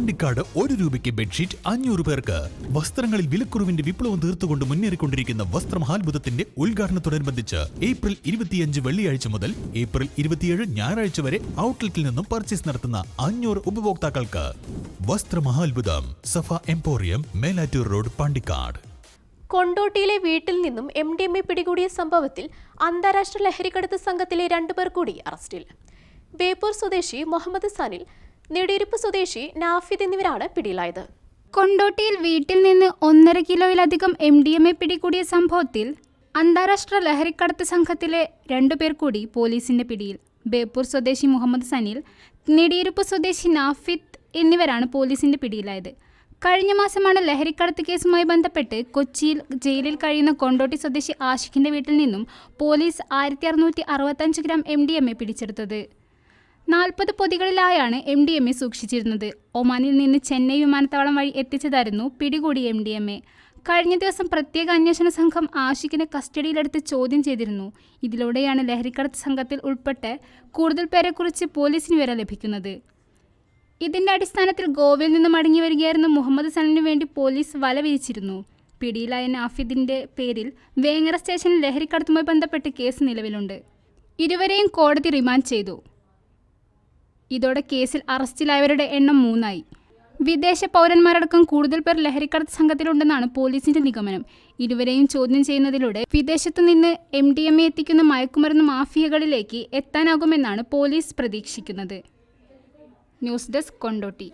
പാണ്ടിക്കാട് ഒരു രൂപയ്ക്ക് ബെഡ്ഷീറ്റ് അഞ്ഞൂറ് പേർക്ക്. വസ്ത്രങ്ങളിൽ വിലക്കുറവിന്റെ വിപ്ലവം തീർത്തുകൊണ്ട് മുന്നേറിക്കൊണ്ടിരിക്കുന്ന വസ്ത്രമഹാത്ഭുതത്തിന്റെ ഉദ്ഘാടനത്തോടനുബന്ധിച്ച് ഏപ്രിൽ ഇരുപത്തിയഞ്ച് വെള്ളിയാഴ്ച മുതൽ ഏപ്രിൽ ഇരുപത്തിയേഴ് ഞായറാഴ്ച വരെ ഔട്ട്ലെറ്റിൽ നിന്നും പർച്ചേസ് നടത്തുന്ന അഞ്ഞൂറ് ഉപഭോക്താക്കൾക്ക്. വസ്ത്രമഹാത്ഭുതം സഫ എംപോറിയം മേലാറ്റൂർ റോഡ് പാണ്ടിക്കാട്. കൊണ്ടോട്ടിയിലെ വീട്ടിൽ നിന്നും എം ഡി എം എ പിടികൂടിയ സംഭവത്തിൽ അന്താരാഷ്ട്ര ലഹരിക്കടത്ത് സംഘത്തിലെ രണ്ടുപേർ കൂടി അറസ്റ്റിൽ. ബേപ്പൂർ സ്വദേശി മുഹമ്മദ് സനിൽ നെടിയിരുപ്പ് സ്വദേശി നാഫിദ് എന്നിവരാണ് പിടിയിലായത്. കൊണ്ടോട്ടിയിൽ വീട്ടിൽ നിന്ന് ഒന്നര കിലോയിലധികം എം ഡി എം എ പിടികൂടിയ സംഭവത്തിൽ അന്താരാഷ്ട്ര ലഹരിക്കടത്ത് സംഘത്തിലെ രണ്ടുപേർ കൂടി പോലീസിന്റെ പിടിയിൽ. ബേപ്പൂർ സ്വദേശി മുഹമ്മദ് സനിൽ നെടിയിരുപ്പ് സ്വദേശി നാഫിദ് എന്നിവരാണ് പോലീസിന്റെ പിടിയിലായത്. കഴിഞ്ഞ മാസമാണ് ലഹരിക്കടത്ത് കേസുമായി ബന്ധപ്പെട്ട് കൊച്ചിയിൽ ജയിലിൽ കഴിയുന്ന കൊണ്ടോട്ടി സ്വദേശി ആഷിഖിന്റെ വീട്ടിൽ നിന്നും പോലീസ് ആയിരത്തി ഗ്രാം എ പിടിച്ചെടുത്തത്. നാൽപ്പത് പൊതികളിലായാണ് എം ഡി എം എ സൂക്ഷിച്ചിരുന്നത്. ഒമാനിൽ നിന്ന് ചെന്നൈ വിമാനത്താവളം വഴി എത്തിച്ചതായിരുന്നു പിടികൂടിയ എം ഡി എം എ കഴിഞ്ഞ ദിവസം പ്രത്യേക അന്വേഷണ സംഘം ആഷിഖിനെ കസ്റ്റഡിയിലെടുത്ത് ചോദ്യം ചെയ്തിരുന്നു. ഇതിലൂടെയാണ് ലഹരിക്കടത്ത് സംഘത്തിൽ ഉൾപ്പെട്ട് കൂടുതൽ പേരെക്കുറിച്ച് പോലീസിന് വിവരം ലഭിക്കുന്നത്. ഇതിന്റെ അടിസ്ഥാനത്തിൽ ഗോവയിൽ നിന്ന് മടങ്ങി വരികയായിരുന്ന മുഹമ്മദ് സനലിനു വേണ്ടി പോലീസ് വല വിരിച്ചിരുന്നു. പിടിയിലായ നാഫിദിന്റെ പേരിൽ വേങ്ങര സ്റ്റേഷനിൽ ലഹരിക്കടത്തുമായി ബന്ധപ്പെട്ട് കേസ് നിലവിലുണ്ട്. ഇരുവരെയും കോടതി റിമാൻഡ് ചെയ്തു. ഇതോടെ കേസിൽ അറസ്റ്റിലായവരുടെ എണ്ണം മൂന്നായി. വിദേശ പൗരന്മാരടക്കം കൂടുതൽ പേർ ലഹരിക്കടത്ത് സംഘത്തിലുണ്ടെന്നാണ് പോലീസിന്റെ നിഗമനം. ഇരുവരെയും ചോദ്യം ചെയ്യുന്നതിലൂടെ വിദേശത്തു നിന്ന് എം ഡി എം എ എത്തിക്കുന്ന മയക്കുമരുന്ന് മാഫിയകളിലേക്ക് എത്താനാകുമെന്നാണ് പോലീസ് പ്രതീക്ഷിക്കുന്നത്. News desk Kondotty.